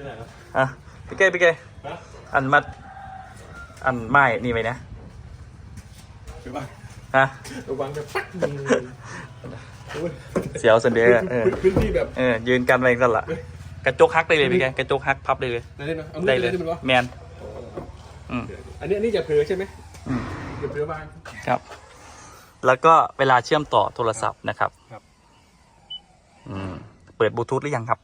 ที่ไหนครับอะพี่เก้พี่เก้ฮะอันมัด อันไม้นี่ไหมนะหรือว่าฮะระวังจะปักมือเสียวสันเดียเออพื้นที่แบบเออยืนกันไปกันละกระจกฮักได้เลยพี่แกกระจกฮักพับได้เลยไหนได้ไหมเอามือได้ได้เลเลยยได้ไหมวะแมนอืมอันนี้อันนี้อย่าเผลอใช่ไหมอืมอย่าเผลอวางครับ แล้วก็เวลาเชื่อมต่อโทรศัพท์นะครับครับอืมเปิดบลูทูธหรือยังครับ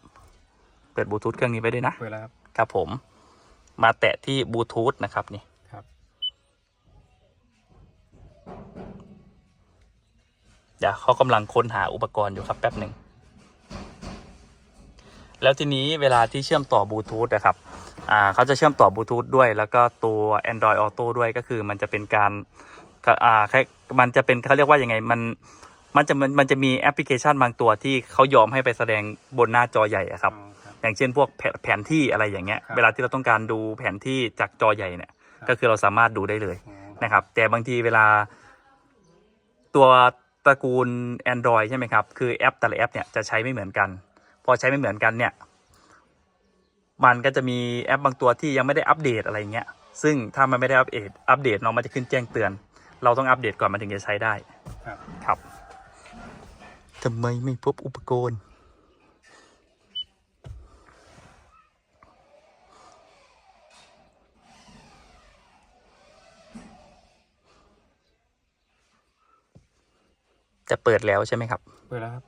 เปิดบลูทูธเครื่องนี้ไปด้วยนะ เปิดแล้วครับ ครับผม มาแตะที่บลูทูธนะครับนี่ครับ เดี๋ยวเขากำลังค้นหาอุปกรณ์อยู่ครับแป๊บหนึ่ง แล้วทีนี้เวลาที่เชื่อมต่อบลูทูธนะครับ อ่าเขาจะเชื่อมต่อบลูทูธด้วย แล้วก็ตัว Android Auto ด้วยก็คือมันจะเป็นการก็อ่าคล้ายมันจะเป็นเขาเรียกว่ายังไงมันมันจะมันมันจะมีแอปพลิเคชันบางตัวที่เขายอมให้ไปแสดงบนหน้าจอใหญ่อะครับ อ๋อครับอย่างเช่นพวกแผนแผนที่อะไรอย่างเงี้ย ครับเวลาที่เราต้องการดูแผนที่จากจอใหญ่เนี่ย ครับ ก็คือเราสามารถดูได้เลยอ๋อนะครับ แต่บางทีเวลาตัวตระกูล Android ใช่ไหมครับ คือแอปแต่ละแอปเนี่ยจะใช้ไม่เหมือนกัน พอใช้ไม่เหมือนกันเนี่ย มันก็จะมีแอปบางตัวที่ยังไม่ได้อัปเดตอะไรเงี้ย ซึ่งถ้ามันไม่ได้อัปเดตอัปเดตเนาะมันจะขึ้นแจ้งเตือน เราต้องอัปเดตก่อนมันถึงจะใช้ได้ ครับ ครับทำไมไม่พบอุปกรณ์ จะเปิดแล้วใช่ไหมครับ เปิดแล้วครับ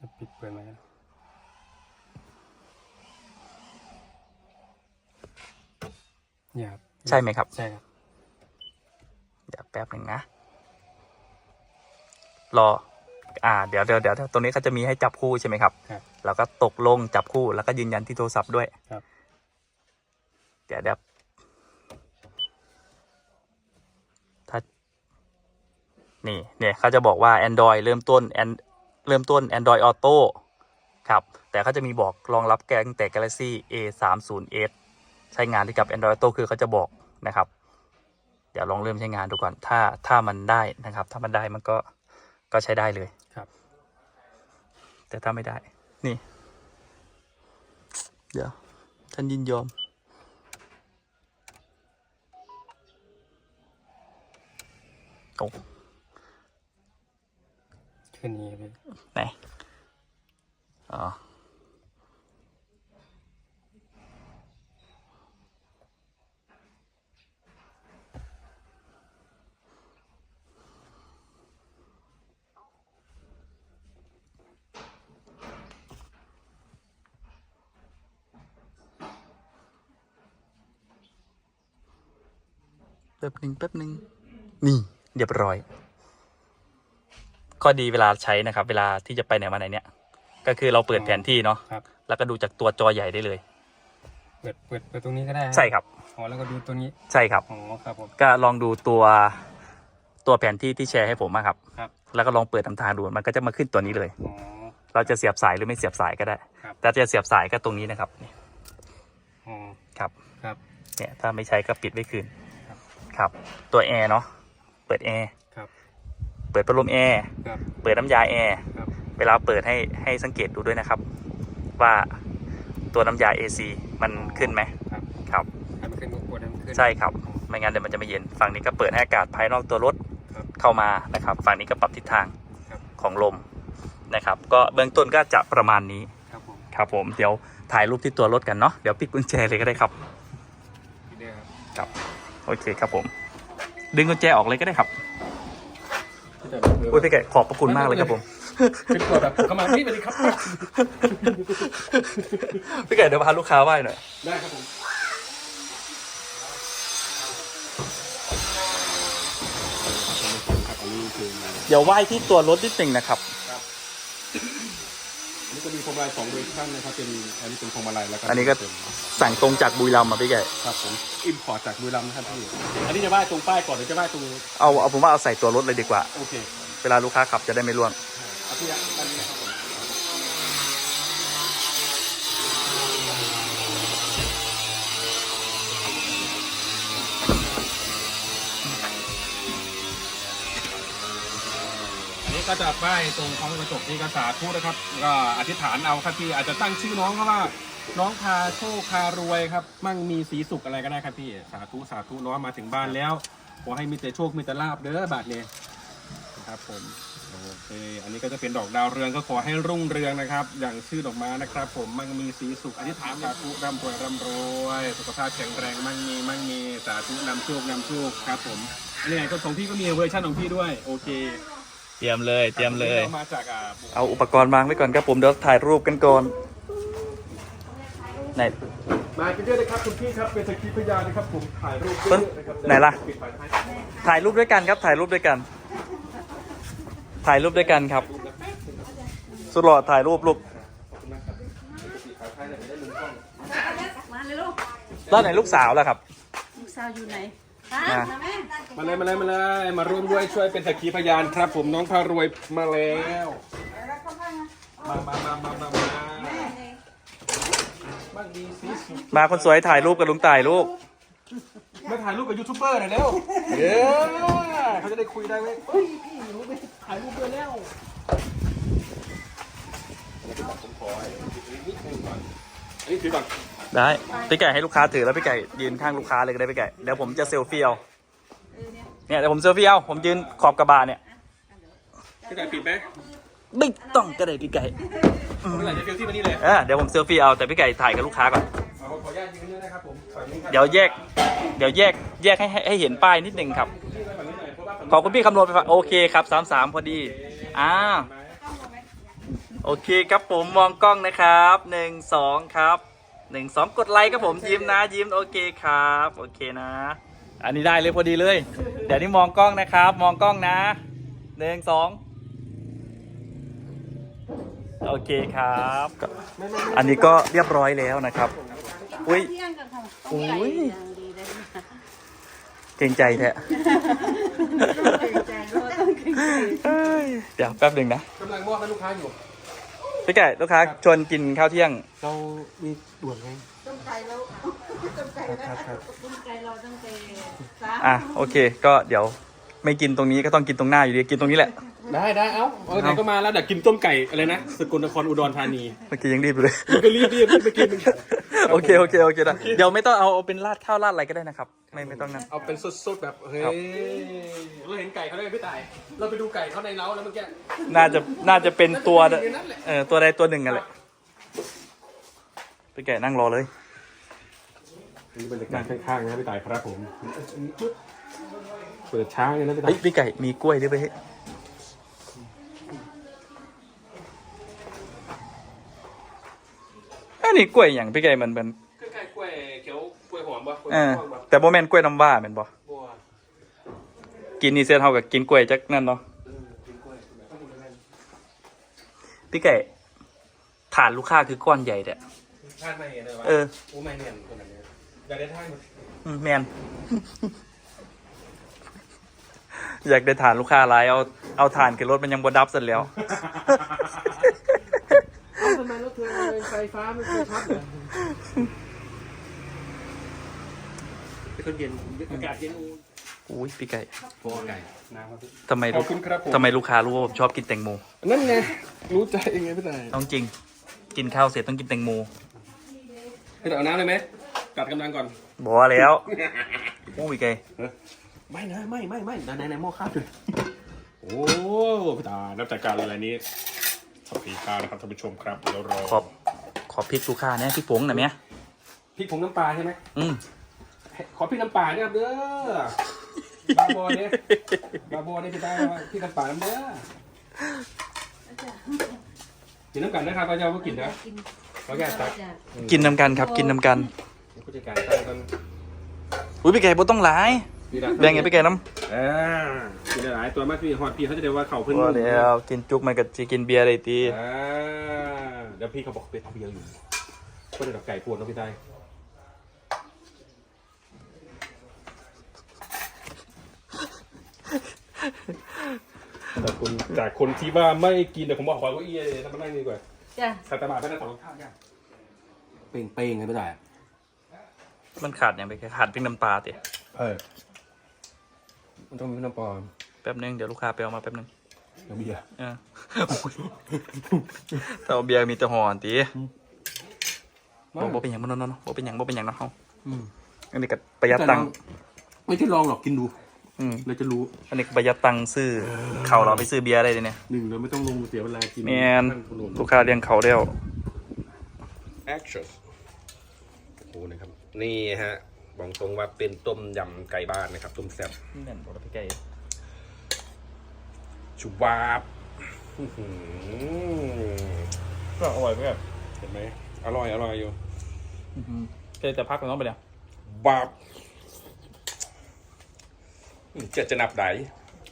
จะปิดเปิดไหมนะเนี่ยครับใช่ไหมครับ ใช่ครับ เดี๋ยวแป๊บหนึ่งนะ รอ อ่า เดี๋ยวเดี๋ยวเดี๋ยวตรงนี้เขาจะมีให้จับคู่ใช่ไหมครับครับแล้วก็ตกลงจับคู่แล้วก็ยืนยันที่โทรศัพท์ด้วย ครับ เดี๋ยวเดี๋ยวถ้า นี่เนี่ยเขาจะบอกว่า Android เริ่มต้น and เริ่มต้น Android Auto ครับ แต่เขาจะมีบอกรองรับแกงแต่ Galaxy A 3 0 s ใช้งานที่กับ Android Auto คือเขาจะบอกนะครับ เดี๋ยวลองเริ่มใช้งานดูก่อน ถ้าถ้ามันได้นะครับ ถ้ามันได้มันก็ก็ใช้ได้เลยครับ แต่ถ้าไม่ได้ นี่ เดี๋ยวท่านยินยอมโอ้ ขึ้นนี้พี่ไหน อ๋อ แป๊บหนึ่งแป๊บหนึ่งนี่ เรียบร้อย ข้อดีเวลาใช้นะครับ เวลาที่จะไปไหนมาไหนเนี่ย ก็คือเราเปิดแผนที่เนาะครับ แล้วก็ดูจากตัวจอใหญ่ได้เลย เปิดเปิดเปิดตรงนี้ก็ได้ใช่ครับ อ๋อแล้วก็ดูตัวนี้ใช่ครับ อ๋อครับผม ก็ลองดูตัวตัวแผนที่ที่แชร์ให้ผมอะครับ ครับ แล้วก็ลองเปิดทำทางดูมันก็จะมาขึ้นตัวนี้เลย อ๋อ เราจะเสียบสายหรือไม่เสียบสายก็ได้ ครับ แต่จะเสียบสายก็ตรงนี้นะครับนี่อ๋อครับครับ เนี่ยถ้าไม่ใช้ก็ปิดไว้คืนครับ ครับ ตัวแอร์เนาะเปิดแอร์ครับ เปิดพัดลมแอร์ ครับ เปิดน้ำยาแอร์ ครับ เวลาเปิดให้ให้สังเกตดูด้วยนะครับ ว่าตัวน้ำยา AC มันขึ้นไหมครับ ครับ ให้มันขึ้นก็กดให้มันขึ้น ใช่ครับ ไม่งั้นเดี๋ยวมันจะไม่เย็น ฝั่งนี้ก็เปิดให้อากาศภายนอกตัวรถครับเข้ามานะครับ ฝั่งนี้ก็ปรับทิศทางครับ ของลมนะครับ ก็เบื้องต้นก็จะประมาณนี้ ครับผมครับผม เดี๋ยวถ่ายรูปที่ตัวรถกันเนาะ เดี๋ยวปิดกุญแจเลยก็ได้ครับพี่เด้อครับครับ โอเคครับผม ดึงกุญแจออกเลยก็ได้ครับพี่ แต่แบบเออ อุ้ยพี่แกขอบพระคุณมากเลยครับผม เป็นตัวแบบเข้ามาพี่สวัสดีครับ พี่แกเดี๋ยวพาลูกค้าไหว้หน่อย ได้ครับผมครับอันนี้คือมาเดี๋ยวไหว้ที่ตัวรถนิดนึงนะครับ อันนี้ก็มีพวงมาลัยสองเวอร์ชันนะครับเป็นอันนี้เป็นพวงมาลัยแล้วก็อันนี้ก็เป็นสั่งตรงจากบุรีรัมย์มาพี่แกครับผมอิมพอร์ตจากบุรีรัมย์นะครับพี่อันนี้จะไหว้ตรงป้ายก่อนหรือจะไหว้ตรงเอาเอาผมว่าเอาใส่ตัวรถเลยดีกว่า โอเค เวลาลูกค้าขับจะได้ไม่ร่วงเอาที่อันนี้นะครับผม ก็ก็จะป้ายตรงท้องกระจกนี่ก็สาธุนะครับก็อธิษฐานเอาครับพี่อาจจะตั้งชื่อน้องเขาว่า น้องพาโชคพารวยครับ มั่งมีสีสุขอะไรก็ได้ครับพี่สาธุสาธุน้องมาถึงบ้านแล้วขอให้มีแต่โชคมีแต่ลาบเด้อบาทเนี่ยครับผมโอเคอันนี้ก็จะเป็นดอกดาวเรืองก็ขอให้รุ่งเรืองนะครับ อย่างชื่อดอกไม้นะครับ ผมมั่งมีสีสุขอธิษฐานสาธุร่ำรวยร่ำรวยสุขภาพแข็งแรงมั่งมีมั่งมีสาธุนำโชคนำโชคครับผมอันนี้ไงก็ของพี่ก็มีเวอร์ชันของพี่ด้วย โอเค ตรียมเลย เตรียมเลยอามาจากอ่าเอาอุปกรณ์วางไว้ก่อนครับผมเดี๋ยวถ่ายรูปกันก่อนไหน มากันเยอะเลยครับคุณพี่ครับเป็นสักขีพยานนะครับผมถ่ายรูปเยต้นอะๆนะครับไหนล่ะ ปิดไฟท้ายถ่ายรูปด้วยกันครับ ถ่ายรูปด้วยกัน ถ่ายรูปด้วยกันครับ สุดหล่อถ่ายรูปลูกมาเลยลูกแล้วไหนลูกสาวล่ะครับ ลูกสาวอยู่ไหนฮะ มามาแม่มาเลยมาเลยมาเลยมาร่วมด้วยช่วยเป็นสักขีพยานครับ ผมน้องพารวยมาแล้วมามามามามามาบ้างดีสิสุดมาคนสวยถ่ายรูปกับลุงต่ายลูก มาถ่ายรูปกับยูทูบเบอร์หน่อยเร็วเดี๋ยวเขาจะได้คุยได้ไหมเฮ้ยพี่หนูไปถ่ายรูปด้วยแล้วผมขอนิดนึงก่อนอันนี้ถือก่อน ได้พี่ไก่ให้ลูกค้าถือแล้วพี่ไก่ยืนข้างลูกค้าเลยก็ได้พี่ไก่เดี๋ยวผมจะเซลฟี่เอาเนี่ยเดี๋ยวผมเซลฟี่เอาผมยืนขอบกระบะเนี่ยพี่ไก่ปิดไหมไม่ต้องก็ได้พี่ไก่เมื่อไหร่จะเฟลที่มานี่เลยเออเดี๋ยวผมเซลฟี่เอาแต่พี่ไก่ถ่ายกับลูกค้าก่อนขอขออนุญาตยืนด้วยนะครับผมฝั่งนี้ครับเดี๋ยวแยก เดี๋ยวแยกแยกให้ให้ให้เห็นป้ายนิดนึงครับฝั่งนี้หน่อยเพราะว่าฝั่งขอบคุณพี่คำนวณไปฝากโอเคครับสามสามพอดีอ่าโอเคครับผมมองกล้องนะครับหนึ่งสองครับ หนึ่งสองกดไลค์ครับผมยิ้มนะ ยิ้มโอเคครับ โอเคนะ อันนี้ได้เลยพอดีเลย เดี๋ยวนี้มองกล้องนะครับ มองกล้องนะหนึ่งสองโอเคครับ อันนี้ก็เรียบร้อยแล้วนะครับ อุ้ยเที่ยงกันค่ะโอ้ต้มยไก่อย่างดีเลยเกรงใจแท้เอ้ยเดี๋ยวแป๊บหนึ่งนะกำลังมอบให้ลูกค้าอยู่ พี่ไก่ลูกค้าชวนกินข้าวเที่ยง เรามีด่วนไงต้มไก่เราต้มไก่ครับครับต้มไก่เราตั้งแต่สามอะโอเค ก็เดี๋ยว ไม่กินตรงนี้ก็ต้องกินตรงหน้าอยู่ดีกินตรงนี้แหละ ได้ได้เอ้าเออไหนก็มาแล้วเดี๋ยวกินต้มไก่อะไรนะสกลนครอุดรธานีเมื่อกี้ยังรีบอยู่เลยก็รีบรีบรีบไปกินโอเคโอเคโอเคได้เดี๋ยวไม่ต้องเอาเอาเป็นราดข้าวราดอะไรก็ได้นะครับ ไม่ไม่ต้องนั่นเอาเป็นสดๆแบบเฮ้ยครับเราเห็นไก่เขาได้ไหมพี่ต่าย เราไปดูไก่เขาในเล้าแล้วเมื่อกี้น่าจะน่าจะเป็นตัวน่าจะเป็นอยู่ในนั้นแหละเออตัวใดตัวหนึ่งกันแหละพี่ไก่นั่งรอเลยนี่บรรยากาศข้างๆนะพี่ต่ายครับผม เปิดช้าเลยนะพี่ต่าเฮ้ยยพี่ไก่มีกล้วยด้วยไปเฮ้ยอันนี้กล้วยอย่างพี่ไก่มันเป็นคือไก่กล้วยเขียวกล้วยหอมปะกล้วยเออหอมปะแต่โมแมนกล้วยน้ำว้าเป็นบ่บัวกินนี่เส้นเท่ากับกินกล้วยจักนั่นเนาะเออกินกล้วยต้องดูแลพี่ไก่ฐานลูกค้าคือก้อนใหญ่เด้อท่านไม่เห็นเลยวะเออ โอ้ไม่เนียนคนแบบนี้อยากได้ท่านอืมแมน อยากได้ฐานลูกค้าหลายเอาเอาฐานขึ้นรถมันยังบดับเสร็จแล้ว เอ้าทำไมรถเธอไฟฟ้าไม่เคยชัดเลยเป็นคนเย็นอากาศเย็นอูอุ้ยพี่ไก่โอ้ไก่น้ำครับพี่ ทำไมขลูอบกคุณครับผม ทำไมลูกค้ารู้ว่าผมชอบกินแตงโมนั่นไง รู้ใจไงพี่ต่ายต้องจริง กินข้าวเสร็จต้องกินแตงโมพี่ต่ายเอาน้ำเลยไหมกัดกำลังก่อน บอกว่าแล้วอู้พี่ไก่ ไม่นะไม่ไม่ไม่ในในหม้อข้าวเลยโอ้พี่ตานับจากการอะไรนี้สวัสดีครับนะครับท่านผู้ชมครับเดี๋ยวรอขอบขอพริกลูกค้าเนี่ยพี่ผงหน่อยไหมพริกผงน้ำปลาใช่ไหมอืมขอพริกน้ำปลาเนี่ยครับเด้อบาโบเนี่ยบาโบเนี่ยพี่ตาพริกน้ำปลาน้ำเด้อกินน้ำกันนะครับพระเจ้าก็กินนะกินเขาแก่ตักจ้ะกินน้ำกันครับ กินน้ำกันผู้จัดการตั้งกันอุ้ยพี่ไก่บ่ต้องหลาย พี่ตาแบ่งไงพี่ไก่น้ำอ่ากินได้หลายตัวมากพี่ฮอตพี่เขาจะเรียกว่าเขาเพิ่นว่าแล้วกินจุกมันก็จะกินเบียร์ได้ตีอ่าเดี๋ยวพี่เขาบอกเป็นเอาเบียร์อยู่ก็เลยแบบไก่ปวดเนาะพี่ตายจากคนจากคนที่ว่าไม่กินเดี๋ยวผมบอกขอเก้าอี้เลยทำมานั่งดีกว่าจ้ะสัตว์บาทไม่ได้ของข้าวยากเป่งเป่งเลยไม่ได้ มันขาดอย่างไปแค่ขาดพริกน้ำปลาติเออ มันต้องมีน้ำปลาแป๊บนึงเดี๋ยวลูกค้าไปเอามาแป๊บนึงเบียร์เออแต่เอาเบียร์มีแต่หอนตีบ่บ่เป็นหยังบ่นอนๆบ่เป็นหยังบ่เป็นหยังเนาะเฮาอืมอันนี้ก็ประหยัดตังค์ไม่ใช่ลองหรอกกินดูอืมเราจะรู้ อันนี้ก็ประหยัดตังค์ซื้อเขาวเราไปซื้อเบียร์ได้เลยเนี่ยหนึ่งเราไม่ต้องลงเสียเวลากินแมนท่าผู้ชมลูกค้าเลี้ยงเขาแล้ว action โอ้โหนะครับ นี่ฮะบ อกตรงว่าเป็นต้มยำไก่บ้านนะครับต้มแซ่บนี่แม่นบ่ได้พี่ไก่ชุบวาบอื้อหือก็อร่อยเพื่อนเห็นไหมอร่อยอร่อยอยู่แกจะพักกันเนาะไปเนี่ยวาบอืมเจ็ดจะนับไหน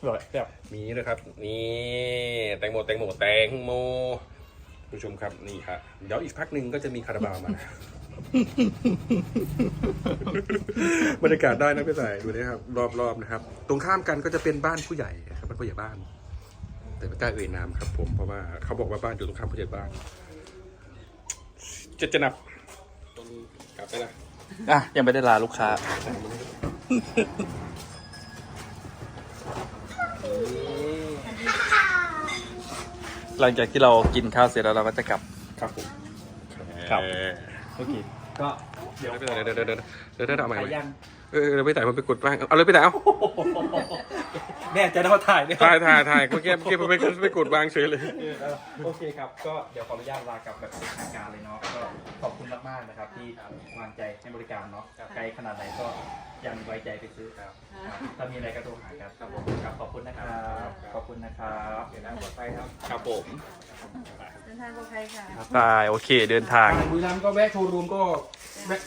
อร่อยแบบมีด้วยครับ นี่แตงโมแตงโมแตงโมผู้ชมครับนี่ครับเดี๋ยวอีกพักหนึ่งก็จะมีคาราบาวมา บรรยากาศได้นะพี่สายดูนะครับรอบๆนะครับ ตรงข้ามกันก็จะเป็นบ้านผู้ใหญ่ครับบ้านผู้ใหญ่บ้าน แต่ไม่กล้าเอ่ยนามครับ ผมเพราะว่าเขาบอกว่าบ้านอยู่ตรงข้ามผู้ใหญ่บ้านจะจะนับต้องกลับไปนะอะยังไม่ได้ลาลูกค้า หลังจากที่เรากินข้าวเสร็จแล้วเราก็จะกลับครับผมครับเออ โอเค ก็เดี๋ยวเดี๋ยวเดี๋ยวเดี๋ยวเดี๋ยวเดี๋ยวเดี๋ยวเอาใหม่ไปใหม่ยังเออเราไปถ่ายมันไปกดบ้างเอาเลยไปถ่ายเอาแม่จะได้มาถ่ายเนี่ยถ่ายถ่ายถ่ายเมื่อกี้เมื่อกี้ไปไปไปกดวางเฉยเลย โอเคครับ ก็เดี๋ยวขออนุญาตลากลับแบบเป็นทางการเลยเนาะก็ มากๆนะครับ ที่วางใจให้บริการเนาะไกลขนาดไหนก็ยังไว้ใจไปซื้อครับถ้ามีอะไรก็โทรหากันครับผมครับขอบคุณนะครับขอบคุณนะครับเดี๋ยวนะปลอดภัยครับครับผมเดินทางปลอดภัยค่ะตายโอเคเดินทางบุรีรัมย์ก็แวะโชว์รูมก็แวะ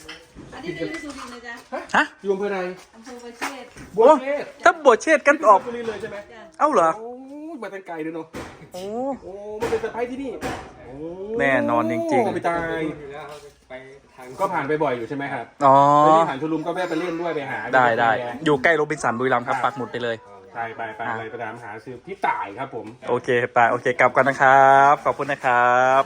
อันนี้เป็นสุรินทร์นะจ๊ะฮะอยู่อำเภอใดอำเภอประเชษฐ์บัวเชษถ้าบวชเชษฐ์กันออกบุรีเลยใช่ไหมจ้ะเอ้าเหรอโอ้ย มาตั้งไกลเลยเนาะ โอ้โอ้ มันเป็นเซอร์ไพรส์ที่นี่โอ้แน่นอนจริงๆ ไปตายก็ผ่านไปบ่อยอยู่ใช่ไหมครับอ๋อ แล้วที่ผ่านโชว์รูมก็แวะไปเล่นด้วยไปหาได้ได้อยู่ใกล้โรบินสันบุรีรัมย์ครับปักหมุดไปเลย ใช่ไปไปไปไปตามหาซื้อพี่ต่ายครับผม โอเคไปโอเค กลับกันนะครับ ขอบคุณนะครับ